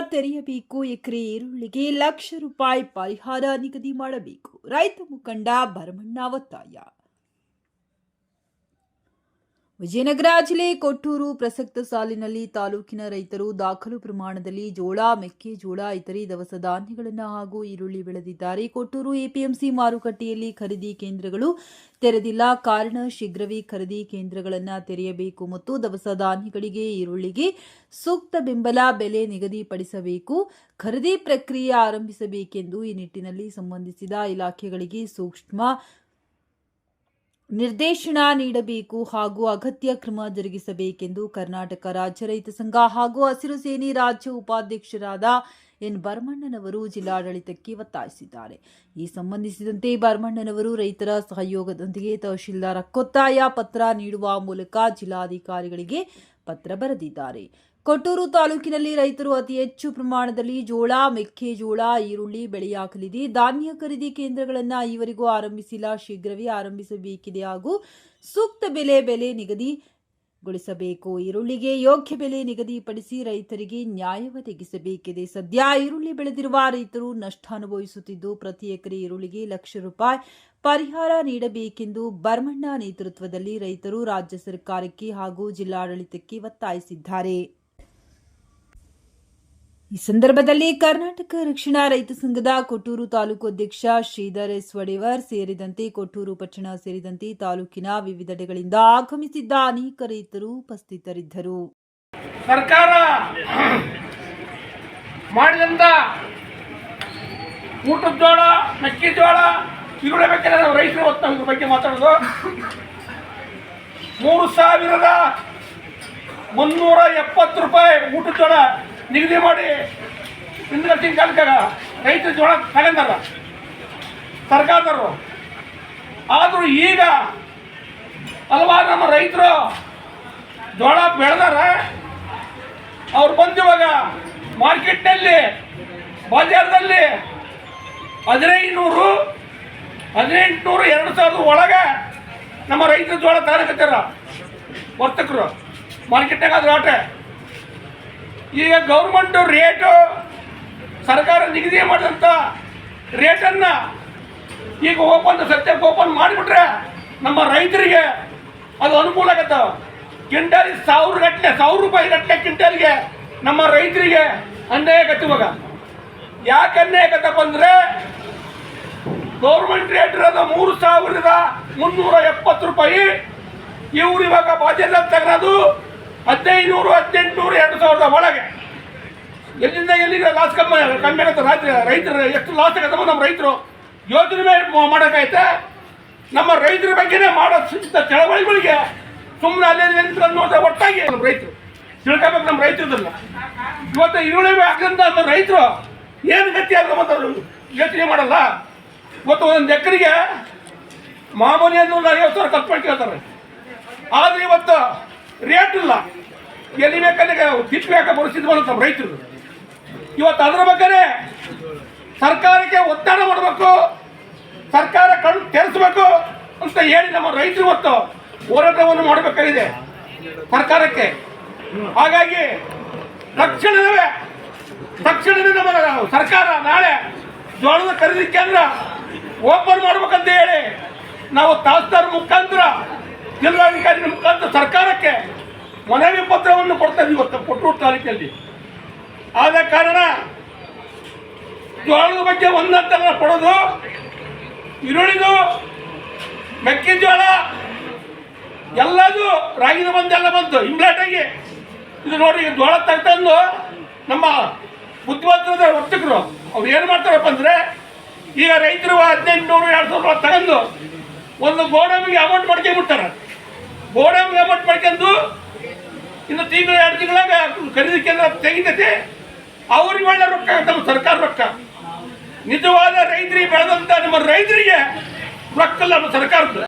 ತೆರೆಯಬೇಕು ಎಕರೆ ಈರುಳ್ಳಿಗೆ ಲಕ್ಷ ರೂಪಾಯಿ ಪರಿಹಾರ ನಿಗದಿ ಮಾಡಬೇಕು. ರೈತ ಮುಖಂಡ ಭರಮಣ್ಣ ಒತ್ತಾಯ. ವಿಜಯನಗರ ಜಿಲ್ಲೆ ಕೊಟ್ಟೂರು ಪ್ರಸಕ್ತ ಸಾಲಿನಲ್ಲಿ ತಾಲೂಕಿನ ರೈತರು ದಾಖಲು ಪ್ರಮಾಣದಲ್ಲಿ ಜೋಳ ಮೆಕ್ಕೆಜೋಳ ಇತರೆ ದವಸ ಧಾನ್ಯಗಳನ್ನು ಹಾಗೂ ಈರುಳ್ಳಿ ಬೆಳೆದಿದ್ದಾರೆ. ಕೊಟ್ಟೂರು ಎಪಿಎಂಸಿ ಮಾರುಕಟ್ಟೆಯಲ್ಲಿ ಖರೀದಿ ಕೇಂದ್ರಗಳು ತೆರೆದಿಲ್ಲ. ಕಾರಣ ಶೀಘ್ರವೇ ಖರೀದಿ ಕೇಂದ್ರಗಳನ್ನು ತೆರೆಯಬೇಕು ಮತ್ತು ದವಸ ಧಾನ್ಯಗಳಿಗೆ ಈರುಳ್ಳಿಗೆ ಸೂಕ್ತ ಬೆಂಬಲ, ಬೆಲೆ ನಿಗದಿಪಡಿಸಬೇಕು. ಖರೀದಿ ಪ್ರಕ್ರಿಯೆ ಆರಂಭಿಸಬೇಕೆಂದು ಈ ನಿಟ್ಟಿನಲ್ಲಿ ಸಂಬಂಧಿಸಿದ ಇಲಾಖೆಗಳಿಗೆ ಸೂಕ್ಷ್ಮ ನಿರ್ದೇಶನ ನೀಡಬೇಕು ಹಾಗೂ ಅಗತ್ಯ ಕ್ರಮ ಜರುಗಿಸಬೇಕೆಂದು ಕರ್ನಾಟಕ ರಾಜ್ಯ ರೈತ ಸಂಘ ಹಾಗೂ ಹಸಿರು ಸೇನೆ ರಾಜ್ಯ ಉಪಾಧ್ಯಕ್ಷರಾದ ಎನ್ ಬರ್ಮಣ್ಣನವರು ಜಿಲ್ಲಾಡಳಿತಕ್ಕೆ ಒತ್ತಾಯಿಸಿದ್ದಾರೆ. ಈ ಸಂಬಂಧಿಸಿದಂತೆ ಬರ್ಮಣ್ಣನವರು ರೈತರ ಸಹಯೋಗದೊಂದಿಗೆ ತಹಶೀಲ್ದಾರ್ ಕೊತ್ತಾಯ ಪತ್ರ ನೀಡುವ ಮೂಲಕ ಜಿಲ್ಲಾಧಿಕಾರಿಗಳಿಗೆ ಪತ್ರ ಬರೆದಿದ್ದಾರೆ. ಕೊಟ್ಟೂರು ತಾಲೂಕಿನಲ್ಲಿ ರೈತರು ಅತಿ ಹೆಚ್ಚು ಪ್ರಮಾಣದಲ್ಲಿ ಜೋಳ, ಮೆಕ್ಕೆಜೋಳ, ಈರುಳ್ಳಿ ಬೆಳೆಯಾಗಲಿದೆ. ಧಾನ್ಯ ಖರೀದಿ ಕೇಂದ್ರಗಳನ್ನು ಈವರೆಗೂ ಆರಂಭಿಸಿಲ್ಲ. ಶೀಘ್ರವೇ ಆರಂಭಿಸಬೇಕಿದೆ ಹಾಗೂ ಸೂಕ್ತ ಬೆಲೆ ಬೆಲೆ ನಿಗದಿಗೊಳಿಸಬೇಕು. ಈರುಳ್ಳಿಗೆ ಯೋಗ್ಯ ಬೆಲೆ ನಿಗದಿಪಡಿಸಿ ರೈತರಿಗೆ ನ್ಯಾಯ ಒದಗಿಸಬೇಕಿದೆ ಸದ್ಯ ಈರುಳ್ಳಿ ಬೆಳೆದಿರುವ ರೈತರು ನಷ್ಟ ಅನುಭವಿಸುತ್ತಿದ್ದು, ಪ್ರತಿ ಎಕರೆ ಈರುಳ್ಳಿಗೆ ಲಕ್ಷ ರೂಪಾಯಿ ಪರಿಹಾರ ನೀಡಬೇಕೆಂದು ಬರ್ಮಣ್ಣ ನೇತೃತ್ವದಲ್ಲಿ ರೈತರು ರಾಜ್ಯ ಸರ್ಕಾರಕ್ಕೆ ಹಾಗೂ ಜಿಲ್ಲಾಡಳಿತಕ್ಕೆ ಒತ್ತಾಯಿಸಿದ್ದಾರೆ. ಈ ಸಂದರ್ಭದಲ್ಲಿ ಕರ್ನಾಟಕ ರಕ್ಷಣಾ ರೈತ ಸಂಘದ ಕೊಟ್ಟೂರು ತಾಲೂಕು ಅಧ್ಯಕ್ಷ ಶ್ರೀಧರ್ ಎಸ್ ಒಡೆವರ್ ಸೇರಿದಂತೆ ಕೊಟ್ಟೂರು ಪಟ್ಟಣ ಸೇರಿದಂತೆ ತಾಲೂಕಿನ ವಿವಿಧೆಡೆಗಳಿಂದ ಆಗಮಿಸಿದ್ದ ಅನೇಕ ರೈತರು ಉಪಸ್ಥಿತರಿದ್ದರು. ಸರ್ಕಾರ ಮಾಡಿದಂತ ಊಟದ ಜೋಳ ಮೆಕ್ಕೆಜೋಳ ಬಗ್ಗೆ ಮಾತಾಡೋದು. ಮೂರು ಸಾವಿರದ ಮುನ್ನೂರ ಎಪ್ಪತ್ತು ರೂಪಾಯಿ ಊಟದ ಜೋಳ ನಿಗದಿ ಮಾಡಿ ಹಿಂದಿನ ತಿಂಗಳ ರೈತರ ಜೋಳ ತಗೊಂಡಾರ ಸರ್ಕಾರದವರು. ಆದರೂ ಈಗ ಹಲವಾರು ನಮ್ಮ ರೈತರು ಜೋಳ ಬೆಳೆದಾರ ಅವ್ರು ಬಂದಿವಾಗ ಮಾರ್ಕೆಟ್ನಲ್ಲಿ ಬಜಾರ್ದಲ್ಲಿ ಹದಿನೈದುನೂರು, ಹದಿನೆಂಟುನೂರು, ಎರಡು ಸಾವಿರದ ಒಳಗೆ ನಮ್ಮ ರೈತರ ಜೋಳ ತಯಾರಕತ್ತಾರ ವರ್ತಕರು. ಮಾರ್ಕೆಟ್ನಾಗ ಅದು ಆಟೆ. ಈಗ ಗೌರ್ಮೆಂಟು ರೇಟು ಸರ್ಕಾರ ನಿಗದಿ ಮಾಡಿದಂಥ ರೇಟನ್ನು ಈಗ ಓಪನ್ ಸದ್ಯಕ್ಕೆ ಓಪನ್ ಮಾಡಿಬಿಟ್ರೆ ನಮ್ಮ ರೈತರಿಗೆ ಅದು ಅನುಕೂಲ ಆಗತ್ತ. ಕ್ವಿಂಟಲ್ಗೆ ಸಾವಿರ ಗಟ್ಟಲೆ ಸಾವಿರ ರೂಪಾಯಿ ಗಟ್ಟಲೆ ಕ್ವಿಂಟಲ್ಗೆ ನಮ್ಮ ರೈತರಿಗೆ ಅನ್ಯಾಯ ಕಟ್ಟುವಾಗ ಯಾಕೆ ಅನ್ಯಾಯ ಕಟ್ಟಪ್ಪ ಅಂದರೆ ಗೌರ್ಮೆಂಟ್ ರೇಟ್ ಇರೋದು ಮೂರು ಸಾವಿರದ ಮುನ್ನೂರ ಎಪ್ಪತ್ತು ರೂಪಾಯಿ. ಇವ್ರು ಇವಾಗ ಬಾಜೆಲ್ಲ ತಗೊಳೋದು ಹದಿನೈದು ನೂರು ಹದಿನೆಂಟುನೂರು, ಎರಡು ಸಾವಿರದ ಒಳಗೆ. ಎಲ್ಲಿಂದ ಎಲ್ಲಿಗೆ ಲಾಸ್ ಕಮ್ಮಿ ಕಮ್ಮಿ ಆಗುತ್ತೆ ರಾತ್ರಿ, ರೈತರು ಎಷ್ಟು ಲಾಸ್ ಆಗತ್ತಮ್ಮ ನಮ್ಮ ರೈತರು ಯೋಜನೆ ಮೇಲೆ ಮಾಡೋಕ್ಕಾಯ್ತೆ? ನಮ್ಮ ರೈತರ ಬಗ್ಗೆನೇ ಮಾಡೋ ಸಿದ್ಧ ಚಳವಳಿಗಳಿಗೆ ಸುಮ್ಮನೆ ಅಲ್ಲೇ ನಿಂತು ನೋಡಿದ್ರೆ ಒಟ್ಟಾಗಿ ನಮ್ಮ ರೈತರು. ತಿಳ್ಕೊಬೇಕು ನಮ್ಮ ರೈತರದನ್ನ. ಇವತ್ತು ಈರುಳ್ಳಿ ಹಾಕಂತ ನಮ್ಮ ರೈತರು ಏನು ಗತಿ ಆಗಲ್ಲ ಮತ್ತು ಯೋಚನೆ ಮಾಡಲ್ಲ. ಇವತ್ತು ಒಂದು ಎಕರೆಗೆ ಮಾಮೂಲಿ ಒಂದು ಐವತ್ತು ಸಾವಿರ ಕಟ್ಕೊಂಡು ಕೇಳ್ತಾರೆ. ಆದರೆ ಇವತ್ತು ರೇಟ್ ಇಲ್ಲ. ಎಲ್ಲಿ ಬೇಕಂದ್ರೆ ತಿಪ್ಪಿ ಯಾಕೆ ಪರಿಸ್ಥಿತಿ ಬಂದ ರೈತರು. ಇವತ್ತು ಅದ್ರ ಬಗ್ಗೆ ಸರ್ಕಾರಕ್ಕೆ ಒತ್ತಡ ಮಾಡಬೇಕು, ಸರ್ಕಾರ ಕಣ್ಣು ತೆರೆಸಬೇಕು ಅಂತ ಹೇಳಿ ನಮ್ಮ ರೈತರು ಇವತ್ತು ಹೋರಾಟವನ್ನು ಮಾಡಬೇಕಾಗಿದೆ ಸರ್ಕಾರಕ್ಕೆ. ಹಾಗಾಗಿ ತಕ್ಷಣವೇ ತಕ್ಷಣವೇ ನಮ್ಮ ಸರ್ಕಾರ ನಾಳೆ ಜೋಳದ ಖರೀದಿ ಕೇಂದ್ರ ಓಪನ್ ಮಾಡ್ಬೇಕಂತ ಹೇಳಿ ನಾವು ತಹಸೀಲ್ದಾರ್ ಮುಖಾಂತರ ಜಿಲ್ಲಾಧಿಕಾರಿ ಮುಖಾಂತರ ಸರ್ಕಾರಕ್ಕೆ ಮನವಿ ಪತ್ರವನ್ನು ಕೊಡ್ತಾರೆ ಇವತ್ತು ಕೊಟ್ಟೂರು ತಾಲೂಕಲ್ಲಿ. ಆದ ಕಾರಣ ಜೋಳದ ಬಗ್ಗೆ ಒಂದಂತರ ಕೊಡೋದು, ಈರುಳ್ಳಿದು, ಮೆಕ್ಕೆಜೋಳ, ಎಲ್ಲದು ರಾಗಿನ ಬಂದು ಎಲ್ಲ ಬಂತು ಇಂಬ್ಲಾಟಾಗಿ ಇದು ನೋಡಿ ಜೋಳ ತಂದು ನಮ್ಮ ಬುದ್ಧಿವಂತರದ ವರ್ತಕರು, ಅವ್ರು ಏನು ಮಾಡ್ತಾರಪ್ಪ ಅಂದರೆ, ಈಗ ರೈತರು ಹದಿನೆಂಟು ನೂರು ಎರಡು ಸಾವಿರ ರೂಪಾಯಿ ತಗೊಂಡು ಒಂದು ಗೋಡಂಬಿಗೆ ಅಮೌಂಟ್ ಮಾಡ್ಕೊಂಡ್ಬಿಡ್ತಾರೆ. ಗೋಡಂಬಿಗೆ ಅಮೌಂಟ್ ಮಾಡ್ಕೊಂಡು ಇನ್ನು ತಿಂಗಳು, ಎರಡು ತಿಂಗಳಾಗ ಖರೀದಿ ಕೇಂದ್ರ ತೆಗಿತೈತೆ. ಅವ್ರಿಗೆ ಒಳ್ಳೆ ರೊಕ್ಕ, ನಮ್ಮ ಸರ್ಕಾರ ರೊಕ್ಕ. ನಿಜವಾದ ರೈತರಿಗೆ ಬೆಳೆದಂತ ನಮ್ಮ ರೈತರಿಗೆ ರೊಕ್ಕ ನಮ್ಮ ಸರ್ಕಾರದ